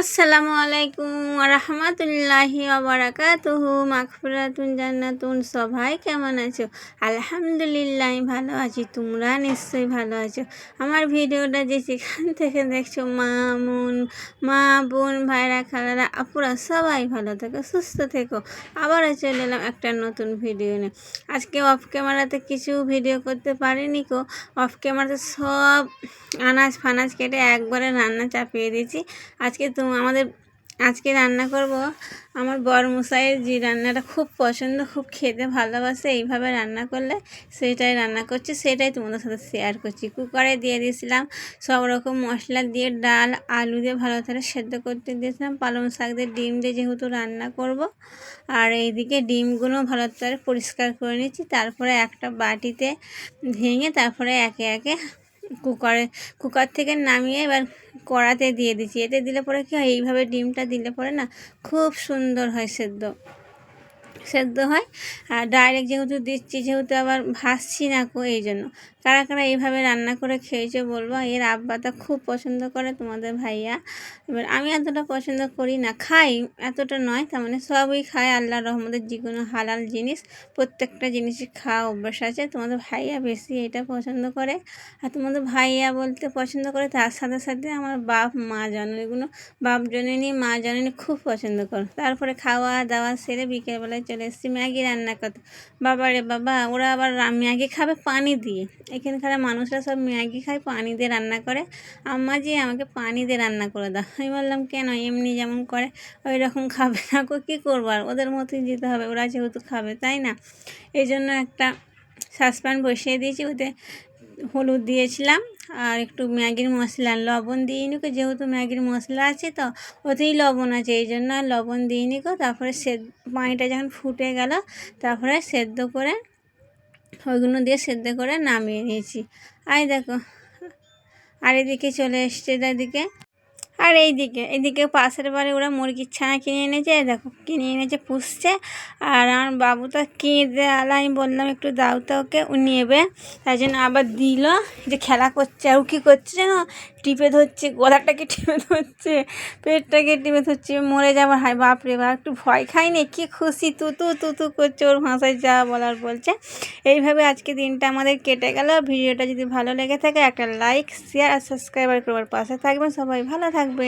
আসসালামু আলাইকুম রহমতুল্লাহি ওবরাকাতুহু মাগফিরাতুন জান্নাতুন। সবাই কেমন আছো? আলহামদুলিল্লাহ ভালো আছি, তোমরা নিশ্চয়ই ভালো আছো। আমার ভিডিওটা যে সেখান থেকে দেখছ, মা মুন মা বোন, ভাইরা, খালারা, আপুরা, সবাই ভালো থেকো, সুস্থ থেকো। আবারও চলে এলাম একটা নতুন ভিডিও নিয়ে। আজকে অফ ক্যামেরাতে কিছু ভিডিও করতে পারিনি কো অফ ক্যামেরাতে সব আনাজ ফানাজ কেটে একবারে রান্না চাপিয়ে দিয়েছি। আজকে তো আমাদের আজকে রান্না করব, আমার বর মশাইয়ের যে রান্নাটা খুব পছন্দ, খুব খেতে ভালোবাসে, এইভাবে রান্না করলে সেটাই রান্না করছি, সেটাই তোমাদের সাথে শেয়ার করছি। কুকারে দিয়ে দিয়েছিলাম সব রকম মশলা দিয়ে ডাল, আলু দিয়ে ভালো করে সেদ্ধ করতে দিয়েছিলাম, পালং শাক দিয়ে ডিম দিয়ে যেহেতু রান্না করব, আর এইদিকে ডিমগুলো ভালো করে পরিষ্কার করে নিচ্ছি, তারপরে একটা বাটিতে ভেঙে তারপরে একে একে কুকারে, কুকার থেকে নামিয়ে এবার কড়াতে দিয়ে দিচ্ছি। এতে দিলে পরে কি হয়? এইভাবে ডিমটা দিলে পরে না খুব সুন্দর হয় সেদ্ধ। সেদ্ধ হয়। আর ডাইরেক্ট যেহেতু দিচ্ছি, যেহেতু আবার ভাসছি না কো এই জন্য। কারা কারা এইভাবে রান্না করে খেয়েছে বলব? এর আব্বাটা খুব পছন্দ করে তোমাদের ভাইয়া। এবার আমি এতটা পছন্দ করি না, খাই, এতটা নয়। তার মানে সবই খায় আল্লাহ রহমদের যে কোনো হালাল জিনিস, প্রত্যেকটা জিনিসই খাওয়া অভ্যাস আছে। তোমাদের ভাইয়া বেশি এটা পছন্দ করে। আর তোমাদের ভাইয়া বলতে পছন্দ করে, তার সাথে সাথে আমার বাপ, মা জননীগুলো বাপ জননী মা জননী, খুব পছন্দ করে। তারপরে খাওয়া দাওয়া সেরে বিকেলবেলায় চলে ম্যাগি রান্না করতে বাবা রে বাবা, ওরা আবার ম্যাগি খাবে পানি দিয়ে। এখানকার মানুষরা সব ম্যাগি খায়, পানি দিয়ে রান্না করে। আম্মা যে আমাকে পানি দিয়ে রান্না করে দাও। আমি বললাম, কেন? এমনি যেমন করে ওই রকম খাবে না। কো কী করব? আর ওদের মতোই যেতে হবে, ওরা যেহেতু খাবে, তাই না? এই জন্য একটা সাসপ্যান বসিয়ে দিয়েছি, ওতে হলুদ দিয়েছিলাম। আর একটু ম্যাগির মশলা, লবণ দিয়ে নিকো, যেহেতু ম্যাগির মশলা আছে তো, ওতেই লবণ আছে, এই জন্য লবণ দিয়ে নিকো। তারপরে সে পানিটা যখন ফুটে গেল, তারপরে সেদ্ধ করে ওইগুলো দিয়ে সেদ্ধ করে নামিয়ে নিয়েছি। আর দেখো, আর এদিকে চলে এসছে এদিকে। আর এইদিকে এইদিকে পাশের বাড়ি ওরা মুরগির ছানা কিনে এনেছে দেখো, কিনে এনেছে, পুষছে। আর আমার বাবু তো কেঁদে আলা, আমি বললাম, একটু দাও তো ওকে, ও নেবে। তাই জন্য আবার দিল যে খেলা করছে। আর কী করছে যেন টিপে ধরছে, গলাটাকে টিপে ধরছে, পেটটাকে টিপে ধরছে, মরে যাবার হায় বাপরে বাপ, একটু ভয় খাইনি কি খুশি তুতু তুতু করছে ওর ভাষায় যা বলার বলছে। এইভাবে আজকে দিনটা আমাদের কেটে গেল। ভিডিওটা যদি ভালো লেগে থাকে, একটা লাইক শেয়ার আর সাবস্ক্রাইবার করবার পাশে থাকবেন। সবাই ভালো থাকবে